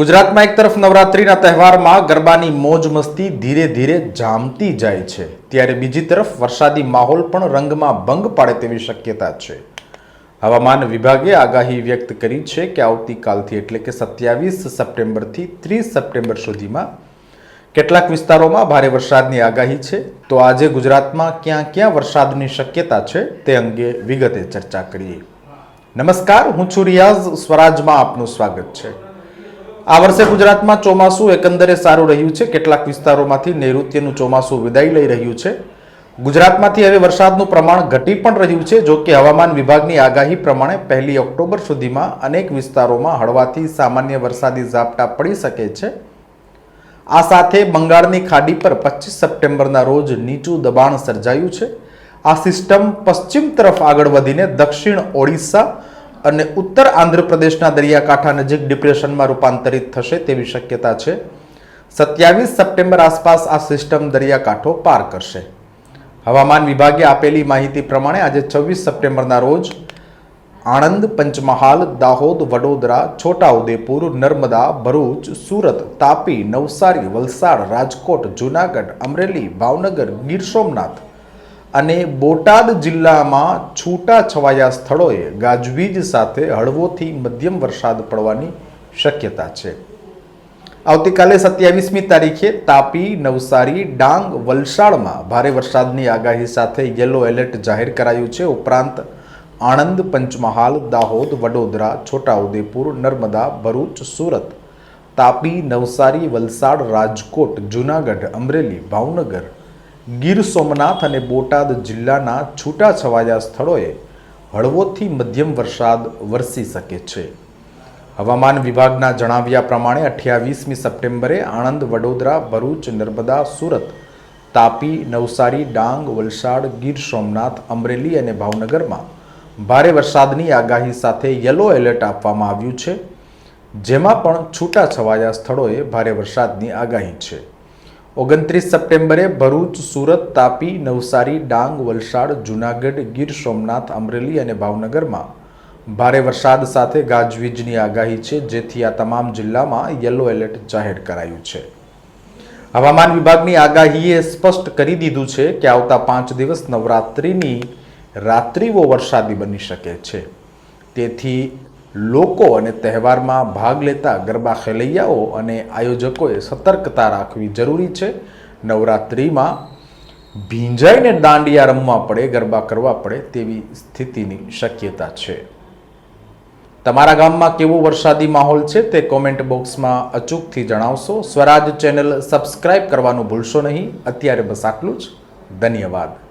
ગુજરાતમાં એક તરફ નવરાત્રિના તહેવારમાં ગરબાની મોજ મસ્તી ધીરે ધીરે જામતી જાય છે. ત્યારે બીજી તરફ વરસાદી માહોલ પણ રંગમાં ભંગ પાડે તેવી શક્યતા છે. હવામાન વિભાગે આગાહી વ્યક્ત કરી છે કે આવતીકાલથી એટલે કે સત્યાવીસ સપ્ટેમ્બરથી ત્રીસ સપ્ટેમ્બર સુધીમાં કેટલાક વિસ્તારોમાં ભારે વરસાદની આગાહી છે. તો આજે ગુજરાતમાં ક્યાં ક્યાં વરસાદની શક્યતા છે તે અંગે વિગતે ચર્ચા કરીએ. નમસ્કાર, હું છું રિયાઝ. સ્વરાજમાં આપનું સ્વાગત છે. આ વર્ષે ગુજરાતમાં ચોમાસું એકંદરે સારું રહ્યું છે. કેટલાક વિસ્તારોમાંથી નૈઋત્યનું ચોમાસું વિદાય લઈ રહ્યું છે. ગુજરાતમાંથી હવે વરસાદનું પ્રમાણ ઘટી પણ રહ્યું છે. જો કે હવામાન વિભાગની આગાહી પ્રમાણે પહેલી ઓક્ટોબર સુધીમાં અનેક વિસ્તારોમાં હળવાથી સામાન્ય વરસાદી ઝાપટા પડી શકે છે. આ સાથે બંગાળની ખાડી પર પચીસ સપ્ટેમ્બરના રોજ નીચું દબાણ સર્જાયું છે. આ સિસ્ટમ પશ્ચિમ તરફ આગળ વધીને દક્ષિણ ઓડિશા અને ઉત્તર આંધ્રપ્રદેશના દરિયાકાંઠા નજીક ડિપ્રેશનમાં રૂપાંતરિત થશે તેવી શક્યતા છે. સત્યાવીસ સપ્ટેમ્બર આસપાસ આ સિસ્ટમ દરિયાકાંઠો પાર કરશે. હવામાન વિભાગે આપેલી માહિતી પ્રમાણે આજે છવ્વીસ સપ્ટેમ્બરના રોજ આણંદ, પંચમહાલ, દાહોદ, વડોદરા, છોટાઉદેપુર, નર્મદા, ભરૂચ, સુરત, તાપી, નવસારી, વલસાડ, રાજકોટ, જૂનાગઢ, અમરેલી, ભાવનગર, ગીર સોમનાથ અને બોટાદ જિલ્લામાં છૂટા છવાયા સ્થળોએ ગાજવીજ સાથે હળવોથી મધ્યમ વરસાદ પડવાની શક્યતા છે. આવતીકાલે સત્યાવીસમી તારીખે તાપી, નવસારી, ડાંગ, વલસાડમાં ભારે વરસાદની આગાહી સાથે યલો એલર્ટ જાહેર કરાયું છે. ઉપરાંત આણંદ, પંચમહાલ, દાહોદ, વડોદરા, છોટાઉદેપુર, નર્મદા, ભરૂચ, સુરત, તાપી, નવસારી, વલસાડ, રાજકોટ, જૂનાગઢ, અમરેલી, ભાવનગર ગીર સોમનાથ અને બોટાદ જિલ્લાના છૂટાછવાયા સ્થળોએ હળવોથી મધ્યમ વરસાદ વરસી શકે છે. હવામાન વિભાગના જણાવ્યા પ્રમાણે અઠ્યાવીસમી સપ્ટેમ્બરે આણંદ, વડોદરા, ભરૂચ, નર્મદા, સુરત, તાપી, નવસારી, ડાંગ, વલસાડ, ગીર સોમનાથ, અમરેલી અને ભાવનગરમાં ભારે વરસાદની આગાહી સાથે યલો એલર્ટ આપવામાં આવ્યું છે, જેમાં પણ છૂટાછવાયા સ્થળોએ ભારે વરસાદની આગાહી છે. ઓગણત્રીસ સપ્ટેમ્બરે ભરૂચ, સુરત, તાપી, નવસારી, ડાંગ, વલસાડ, જૂનાગઢ, ગીર સોમનાથ, અમરેલી અને ભાવનગરમાં ભારે વરસાદ સાથે ગાજવીજની આગાહી છે, જેથી આ તમામ જિલ્લામાં યલો એલર્ટ જાહેર કરાયું છે. હવામાન વિભાગની આગાહીએ સ્પષ્ટ કરી દીધું છે કે આવતા પાંચ દિવસ નવરાત્રિની રાત્રિઓ વરસાદી બની શકે છે. તેથી લોકો અને તહેવારમાં ભાગ લેતા ગરબા ખેલૈયાઓ અને આયોજકોએ સતર્કતા રાખવી જરૂરી છે. નવરાત્રિમાં ભીંજાઈને દાંડિયા રમવા પડે, ગરબા કરવા પડે તેવી સ્થિતિની શક્યતા છે. તમારા ગામમાં કેવો વરસાદી માહોલ છે તે કોમેન્ટ બોક્સમાં અચૂકથી જણાવશો. સ્વરાજ ચેનલ સબસ્ક્રાઇબ કરવાનું ભૂલશો નહીં. અત્યારે બસ આટલું જ. ધન્યવાદ.